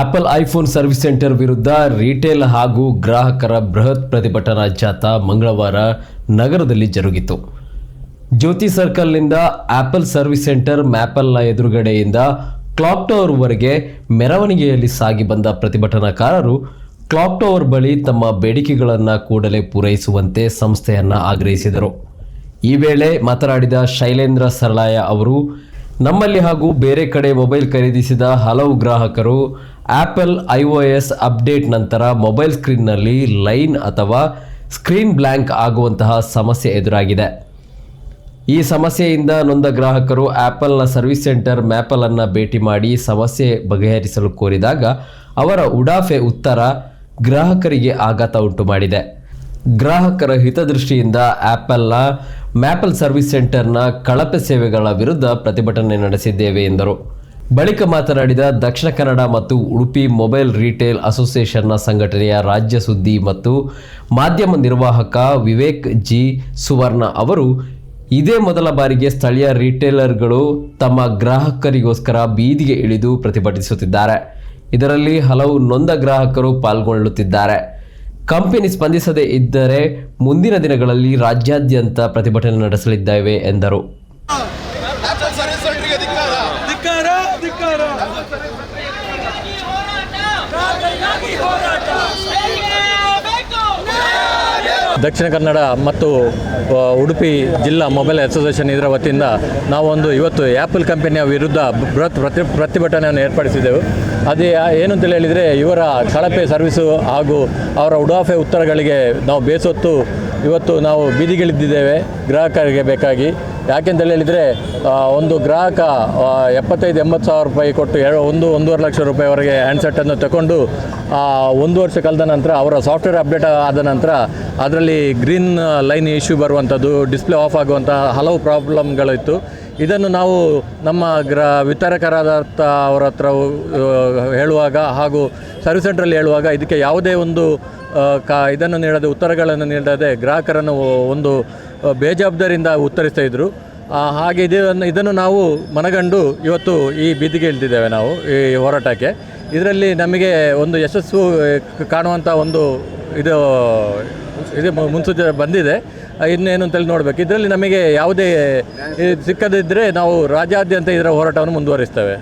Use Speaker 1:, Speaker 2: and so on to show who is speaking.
Speaker 1: Apple iPhone service centre ವಿರುದ್ಧ retail ಹಾಗೂ ಗ್ರಾಹಕರ ಬೃಹತ್ ಪ್ರತಿಭಟನಾ ಜಾಥಾ ಮಂಗಳವಾರ ನಗರದಲ್ಲಿ ಜರುಗಿತು. ಜ್ಯೋತಿ ಸರ್ಕಲ್ನಿಂದ ಆಪಲ್ ಸರ್ವಿಸ್ ಸೆಂಟರ್ ಮ್ಯಾಪಲ್ನ ಎದುರುಗಡೆಯಿಂದ ಕ್ಲಾಕ್ ಟವರ್ವರೆಗೆ ಮೆರವಣಿಗೆಯಲ್ಲಿ ಸಾಗಿ ಬಂದ ಪ್ರತಿಭಟನಾಕಾರರು ಕ್ಲಾಕ್ ಟವರ್ ಬಳಿ ತಮ್ಮ ಬೇಡಿಕೆಗಳನ್ನು ಕೂಡಲೇ ಪೂರೈಸುವಂತೆ ಸಂಸ್ಥೆಯನ್ನು ಆಗ್ರಹಿಸಿದರು. ಈ ವೇಳೆ ಮಾತನಾಡಿದ ಶೈಲೇಂದ್ರ ಸರಳಾಯ ಅವರು, ನಮ್ಮಲ್ಲಿ ಹಾಗೂ ಬೇರೆ ಕಡೆ ಮೊಬೈಲ್ ಖರೀದಿಸಿದ ಹಲವು ಗ್ರಾಹಕರು ಆಪಲ್ ಎಸ್ ಅಪ್ಡೇಟ್ ನಂತರ ಮೊಬೈಲ್ ಸ್ಕ್ರೀನ್ನಲ್ಲಿ ಲೈನ್ ಅಥವಾ ಸ್ಕ್ರೀನ್ ಬ್ಲ್ಯಾಂಕ್ ಆಗುವಂತಹ ಸಮಸ್ಯೆ ಎದುರಾಗಿದೆ. ಈ ಸಮಸ್ಯೆಯಿಂದ ನೊಂದ ಗ್ರಾಹಕರು ಆ್ಯಪಲ್ನ ಸರ್ವಿಸ್ ಸೆಂಟರ್ ಮ್ಯಾಪಲ್ ಅನ್ನ ಭೇಟಿ ಮಾಡಿ ಸಮಸ್ಯೆ ಬಗೆಹರಿಸಲು ಕೋರಿದಾಗ ಅವರ ಉಡಾಫೆ ಉತ್ತರ ಗ್ರಾಹಕರಿಗೆ ಆಘಾತ ಉಂಟು ಮಾಡಿದೆ. ಗ್ರಾಹಕರ ಹಿತದೃಷ್ಟಿಯಿಂದ ಆ್ಯಪಲ್ನ ಮ್ಯಾಪಲ್ ಸರ್ವಿಸ್ ಸೆಂಟರ್ನ ಕಳಪೆ ಸೇವೆಗಳ ವಿರುದ್ಧ ಪ್ರತಿಭಟನೆ ನಡೆಸಿದ್ದೇವೆ ಎಂದರು. ಬಳಿಕ ಮಾತನಾಡಿದ ದಕ್ಷಿಣ ಕನ್ನಡ ಮತ್ತು ಉಡುಪಿ ಮೊಬೈಲ್ ರಿಟೇಲ್ ಅಸೋಸಿಯೇಷನ್ನ ಸಂಘಟನೆಯ ರಾಜ್ಯ ಸುದ್ದಿ ಮತ್ತು ಮಾಧ್ಯಮ ನಿರ್ವಾಹಕ ವಿವೇಕ್ ಜಿ. ಸುವರ್ಣ ಅವರು, ಇದೇ ಮೊದಲ ಬಾರಿಗೆ ಸ್ಥಳೀಯ ರಿಟೇಲರ್ಗಳು ತಮ್ಮ ಗ್ರಾಹಕರಿಗೋಸ್ಕರ ಬೀದಿಗೆ ಇಳಿದು ಪ್ರತಿಭಟಿಸುತ್ತಿದ್ದಾರೆ. ಇದರಲ್ಲಿ ಹಲವು ನೊಂದ ಗ್ರಾಹಕರು ಪಾಲ್ಗೊಳ್ಳುತ್ತಿದ್ದಾರೆ. ಕಂಪನಿ ಸ್ಪಂದಿಸದೇ ಇದ್ದರೆ ಮುಂದಿನ ದಿನಗಳಲ್ಲಿ ರಾಜ್ಯಾದ್ಯಂತ ಪ್ರತಿಭಟನೆ ನಡೆಸಲಿದ್ದೇವೆ ಎಂದರು.
Speaker 2: ਕਰ। ਕੀ ਹੋ ਰਿਹਾ
Speaker 3: ਨਾ ਕੀ ਹੋ ਰਿਹਾ
Speaker 4: ದಕ್ಷಿಣ ಕನ್ನಡ ಮತ್ತು ಉಡುಪಿ ಜಿಲ್ಲಾ ಮೊಬೈಲ್ ಅಸೋಸಿಯೇಷನ್ ಇದರ ವತಿಯಿಂದ ನಾವೊಂದು ಇವತ್ತು ಆ್ಯಪಲ್ ಕಂಪನಿಯ ವಿರುದ್ಧ ಬೃಹತ್ ಪ್ರತಿ, ಪ್ರತಿಭಟನೆಯನ್ನು ಏರ್ಪಡಿಸಿದ್ದೆವು. ಅದೇ ಏನು ಅಂತ ಹೇಳಿದರೆ ಇವರ ಕಳಪೆ ಸರ್ವಿಸು ಹಾಗೂ ಅವರ ಉಡಾಫೆ ಉತ್ತರಗಳಿಗೆ ನಾವು ಬೇಸೊತ್ತು ಇವತ್ತು ನಾವು ಬೀದಿಗಿಳಿದಿದ್ದೇವೆ ಗ್ರಾಹಕರಿಗೆ ಬೇಕಾಗಿ. ಯಾಕೆಂತ ಹೇಳಿದರೆ ಒಂದು ಗ್ರಾಹಕ ಎಪ್ಪತ್ತೈದು, ಎಂಬತ್ತು ಸಾವಿರ ರೂಪಾಯಿ ಕೊಟ್ಟು ಎರಡು, ಒಂದು, ಒಂದೂವರೆ ಲಕ್ಷ ರೂಪಾಯಿವರೆಗೆ ಹ್ಯಾಂಡ್ಸೆಟ್ಟನ್ನು ತಗೊಂಡು ಒಂದು ವರ್ಷ ಕಳೆದ ನಂತರ ಅವರ ಸಾಫ್ಟ್ವೇರ್ ಅಪ್ಡೇಟ್ ಆದ ನಂತರ ಅದರಲ್ಲಿ ಗ್ರೀನ್ ಲೈನ್ ಇಶ್ಯೂ ಬರುವಂಥದ್ದು, ಡಿಸ್ಪ್ಲೇ ಆಫ್ ಆಗುವಂಥ ಹಲವು ಪ್ರಾಬ್ಲಮ್ಗಳಿತ್ತು. ಇದನ್ನು ನಾವು ನಮ್ಮ ಗ್ರ ವಿತರಕರಾದ ಅವರ ಹತ್ರ ಹೇಳುವಾಗ ಹಾಗೂ ಸರ್ವಿಸ್ ಸೆಂಟ್ರಲ್ಲಿ ಹೇಳುವಾಗ ಇದಕ್ಕೆ ಯಾವುದೇ ಒಂದು ಕಾ, ಇದನ್ನು ನೀಡದೆ, ಉತ್ತರಗಳನ್ನು ನೀಡದೆ ಗ್ರಾಹಕರನ್ನು ಒಂದು ಬೇಜವಾಬ್ದಾರಿಯಿಂದ ಉತ್ತರಿಸ್ತಾ ಇದ್ದರು ಹಾಗೆ ಇದನ್ನು ಇದನ್ನು ನಾವು ಮನಗಂಡು ಇವತ್ತು ಈ ಬೀದಿಗೆ ಇಳಿದಿದ್ದೇವೆ ನಾವು, ಈ ಹೋರಾಟಕ್ಕೆ. ಇದರಲ್ಲಿ ನಮಗೆ ಒಂದು ಯಶಸ್ಸು ಕಾಣುವಂಥ ಒಂದು ಇದು ಇದು ಮುನ್ಸೂಚನೆ ಬಂದಿದೆ. ಇನ್ನೇನು ಅಂತೇಳಿ ನೋಡಬೇಕು. ಇದರಲ್ಲಿ ನಮಗೆ ಯಾವುದೇ ಸಿಕ್ಕದಿದ್ದರೆ ನಾವು ರಾಜ್ಯಾದ್ಯಂತ ಇದರ ಹೋರಾಟವನ್ನು ಮುಂದುವರಿಸ್ತೇವೆ.